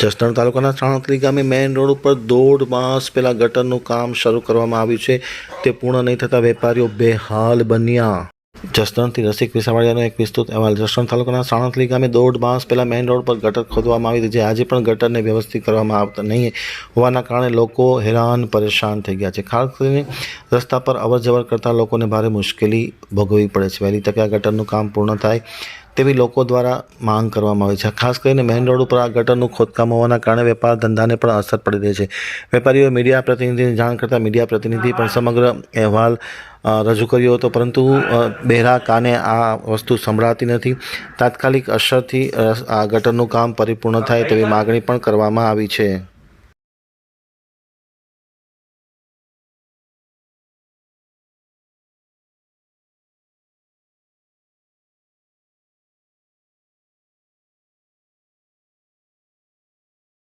જસદણ તાલુકાના સાણત્રી ગામે main road ઉપર દોઢ માસ પહેલા ગટરનું કામ શરૂ કરવામાં આવ્યું છે. તે પૂર્ણ નહીં થતાં વેપારીઓ બેહાલ બન્યા. જસદણથી રસિક વિસાવાડિયાનો એક વિસ્તૃત અહેવાલ. જસદણ તાલુકાના સાણત્રી ગામે દોઢ માસ પહેલાં મેઇન રોડ પર ગટર ખોદવામાં આવી જે આજે પણ ગટરને વ્યવસ્થિત કરવામાં આવતા નહીં હોવાના કારણે લોકો હેરાન પરેશાન થઈ ગયા છે. ખાસ કરીને રસ્તા પર અવર જવર કરતા લોકોને ભારે મુશ્કેલી ભોગવવી પડે છે. વહેલી તકે આ ગટરનું કામ પૂર્ણ થાય તેવી લોકો દ્વારા માંગ કરવામાં આવી છે. ખાસ કરીને મેઇન રોડ ઉપર આ ગટરનું ખોદકામ હોવાના કારણે વેપાર ધંધાને પણ અસર પડી રહી છે. વેપારીઓએ મીડિયા પ્રતિનિધિને જાણ કરતાં મીડિયા પ્રતિનિધિ પણ સમગ્ર અહેવાલ રજૂ કર્યો હતો. પરંતુ બહેરા કાને આ વસ્તુ સંભળાતી નથી. તાત્કાલિક અસરથી આ ગટરનું કામ પરિપૂર્ણ થાય તેવી માગણી પણ કરવામાં આવી છે.